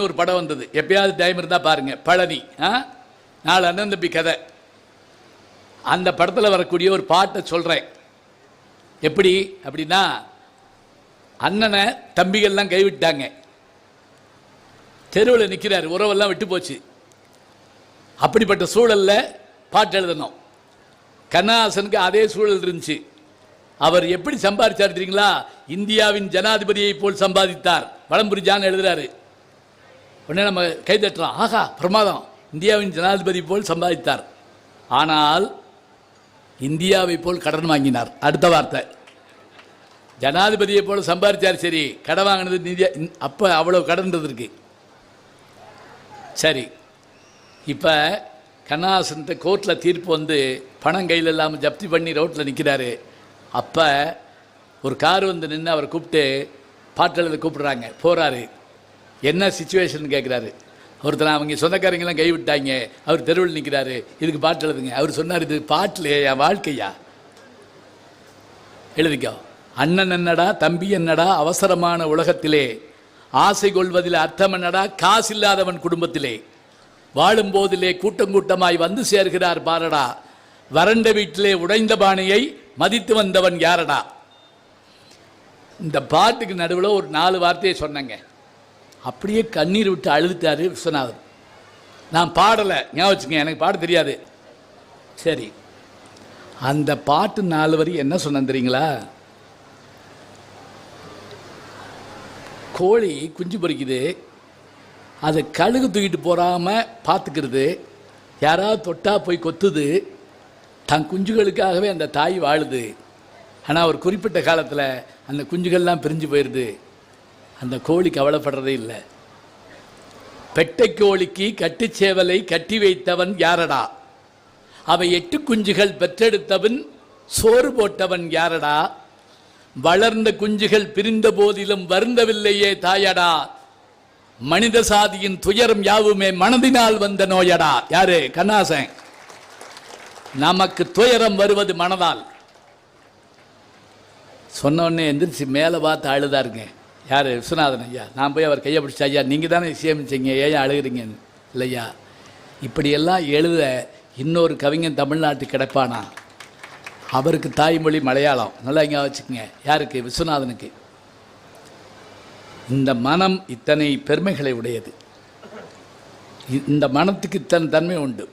ஒரு படம் வந்தது. எப்பயாவது டைம் இருந்தால் பாருங்க. பழனி ஆ? நாலு அண்ணன் தம்பி கதை. அந்த படத்தில் வரக்கூடிய ஒரு பாட்டை சொல்கிறேன் எப்படி? அப்படின்னா அண்ணனை தம்பிகள்லாம் கைவிட்டாங்க. தெருவில் நிற்கிறார் உறவெல்லாம் விட்டு போச்சு. அப்படிப்பட்ட சூழல்ல பாட்டு எழுதணும். கண்ணாசனுக்கு அதே சூழல் இருந்துச்சு. அவர் எப்படி சம்பாதிச்சார் தெரியுங்களா? இந்தியாவின் ஜனாதிபதியை போல் சம்பாதித்தார். வளம்புரி ஜான் எழுதுறாரு. உடனே நம்ம கை தட்டுறோம் ஆகா பிரமாதம். இந்தியாவின் ஜனாதிபதி போல் சம்பாதித்தார். ஆனால் இந்தியாவை போல் கடன் வாங்கினார். அடுத்த வார்த்தை. ஜனாதிபதியை போல் சம்பாதிச்சார். சரி கடன் வாங்கினது நிதி அப்போ அவ்வளோ கடன்றது இருக்கு. சரி. இப்போ கண்ணாசன்ட்ட கோர்ட்டில் தீர்ப்பு வந்து பணம் கையில் இல்லாமல் ஜப்தி பண்ணி ரோட்டில் நிற்கிறாரு அப்போ ஒரு கார் வந்து நின்று அவரை கூப்பிட்டு பாட்டெழுத கூப்பிடுறாங்க. போகிறாரு என்ன சுச்சுவேஷன் கேட்குறாரு ஒருத்தர் அவங்க சொந்தக்காரங்கெல்லாம் கைவிட்டாங்க அவர் தெருவில் நிற்கிறாரு இதுக்கு பாட்டு எழுதுங்க. அவர் சொன்னார் இது பாட்டில் என் வாழ்க்கையா? எழுதிக்கோ. அண்ணன் என்னடா? தம்பி என்னடா? அவசரமான உலகத்திலே. ஆசை கொள்வதில் அர்த்தம் என்னடா? காசில்லாதவன் குடும்பத்திலே. வாழும் போதிலே கூட்டம் கூட்டமாய் வந்து சேர்கிறார் பாரடா. வறண்ட வீட்டிலே உடைந்த பானையை மதித்து வந்தவன் யாரடா? இந்த பாட்டுக்கு நடுவில் ஒரு நாலு வார்த்தையை சொன்னேங்க. அப்படியே கண்ணீர் விட்டு அழுதுட்டாரு விஸ்வநாதன் நான் பாடலை ஞாபகம் எனக்கு பாட தெரியாது. சரி. அந்த பாட்டு நாலு வரி என்ன சொன்னேன் தெரியுங்களா? கோழி குஞ்சு பொரிக்குது அதை கழுகு தூக்கிட்டு போகாமல் பார்த்துக்கிறது யாராவது தொட்டா போய் கொத்துது. தன் குஞ்சுகளுக்காகவே அந்த தாய் வாழுது. ஆனால் ஒரு குறிப்பிட்ட காலத்தில் அந்த குஞ்சுகள்லாம் பிரிஞ்சு போயிடுது அந்த கோழி கவலைப்படுறதே இல்லை. பெட்டை கோழிக்கு கட்டுச்சேவலை கட்டி வைத்தவன் யாரடா? அவை எட்டு குஞ்சுகள் பெற்றெடுத்தவன் சோறு போட்டவன் யாரடா? வளர்ந்த குஞ்சுகள் பிரிந்த போதிலும் வருந்தவில்லையே தாயடா. மனித சாதியின் துயரம் யாவுமே மனதினால் வந்த நோயடா. யாரு? கண்ணாசன். நமக்கு துயரம் வருவது மனதால். சொன்ன உடனே எந்திரிச்சு மேலே பார்த்து அழுதாருங்க. யார்? விஸ்வநாதன் ஐயா. நான் போய் அவர் கையை பிடிச்சா ஐயா நீங்கள் தானே இசையமைச்சிங்க ஏன் அழுகிறீங்கன்னு இல்லையா? இப்படியெல்லாம் எழுத இன்னொரு கவிஞன் தமிழ்நாட்டு கிடப்பானா? அவருக்கு தாய்மொழி மலையாளம். நல்லா இங்கே வச்சுக்கோங்க. யாருக்கு? விஸ்வநாதனுக்கு. இந்த மனம் இத்தனை பெருமைகளை உடையது. இந்த மனத்துக்கு இத்தனை தன்மை உண்டு.